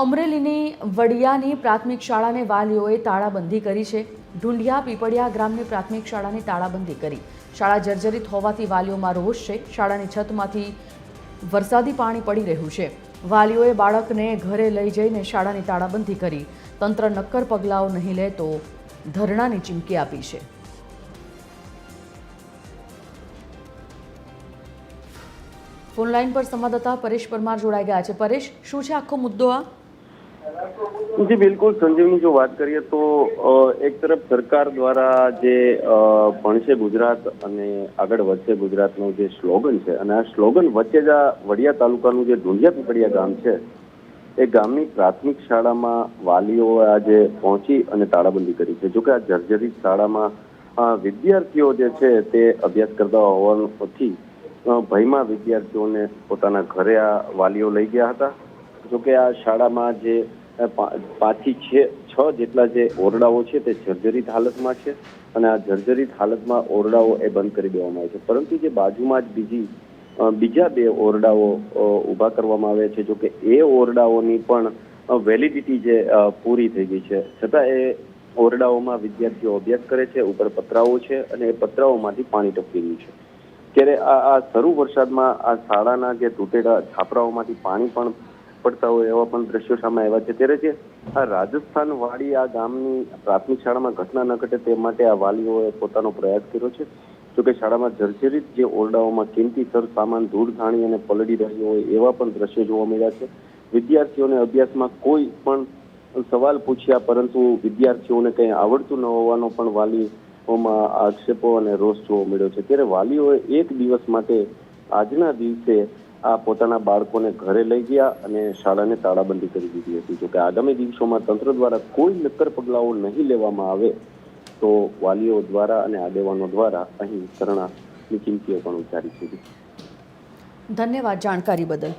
અમરેલીની વડિયાની પ્રાથમિક શાળાને વાલીઓએ તાળાબંધી કરી છે. ઢુંઢિયા પીપળિયા ગ્રામની પ્રાથમિક શાળાની તાળાબંધી કરી. શાળા જર્જરિત હોવાથી વાલીઓમાં રોષ છે. શાળાની છતમાંથી વરસાદી પાણી પડી રહ્યું છે. વાલીઓએ બાળકને ઘરે લઈ જઈને શાળાની તાળાબંધી કરી. તંત્ર નક્કર પગલાઓ નહીં લે તો ધરણાની ચીમકી આપી છે. ફોનલાઈન પર સંવાદદાતા પરેશ પરમાર જોડાઈ ગયા છે. પરેશ, શું છે આખો મુદ્દો આ? જી, બિલકુલ. સંજીવની જો વાત કરીએ તો એક તરફ સરકાર દ્વારા જે ભણશે ગુજરાત અને આગળ વધશે ગુજરાતનું જે સ્લોગન છે, અને આ સ્લોગન વચ્ચે જ આ વડિયા તાલુકાનું જે ઢુંઢિયા પીપળિયા ગામ છે, એ ગામની પ્રાથમિક શાળામાં વાલીઓ આજે પહોંચી અને તાળાબંધી કરી છે. જોકે આ જર્જરિત શાળામાં વિદ્યાર્થીઓ જે છે તે અભ્યાસ કરતા હોવાથી ભયમાં વિદ્યાર્થીઓને પોતાના ઘરે આ વાલીઓ લઈ ગયા હતા. જોકે આ શાળામાં જે અ, પા- પાંચથી છે છ જેટલા જે ઓરડાઓ છે તે જર્જરિત હાલતમાં છે અને આ જર્જરિત હાલતમાં ઓરડાઓ એ બંધ કરી દેવામાં આવે છે. પરંતુ જે બાજુમાં જ બીજી બીજા બે ઓરડાઓ ઊભા કરવામાં આવે છે જોકે એ ઓરડાઓની પણ વેલિડિટી જે પૂરી થઈ ગઈ છે. છતાં એ ઓરડાઓમાં વિદ્યાર્થીઓ અભ્યાસ કરે છે ઉપર પતરાઓ છે અને એ પતરાઓમાંથી પાણી ટપકી રહ્યું છે. ત્યારે આ શરૂ વરસાદમાં આ શાળાના જે તૂટેલા છાપરાઓમાંથી પાણી પણ પડતા હોય એવા પણ દ્રશ્યો સામે આવ્યા છે. ત્યારે જે આ રાજસ્થાન વાળી આ ગામની પ્રાથમિક શાળામાં ઘટના ન ઘટે તે માટે આ વાલીઓએ પોતાનો પ્રયાસ કર્યો છે. જોકે શાળામાં જર્જરિત જે ઓરડાઓમાં કિંમતી સર, સામાન, ધૂળ, ધાણી અને પલળી રહ્યો હોય એવા પણ દ્રશ્યો જોવા મળ્યા છે. વિદ્યાર્થીઓને અભ્યાસમાં કોઈ પણ સવાલ પૂછ્યા પરંતુ વિદ્યાર્થીઓને કંઈ આવડતું ન હોવાનો પણ વાલીઓમાં આક્ષેપો અને રોષ જોવા મળ્યો છે. ત્યારે વાલીઓએ એક દિવસ માટે આજના દિવસે આ પોતાના બાળકોને ઘરે લઈ ગયા અને શાળાને તાળાબંધી કરી દીધી હતી. જોકે આગામી દિવસોમાં તંત્ર દ્વારા કોઈ નક્કર પગલાઓ નહીં લેવામાં આવે તો વાલીઓ દ્વારા અને આગેવાનો દ્વારા અહીં શરણાની કિંમતીઓ પણ ઉચ્ચારી છે. ધન્યવાદ જાણકારી બદલ.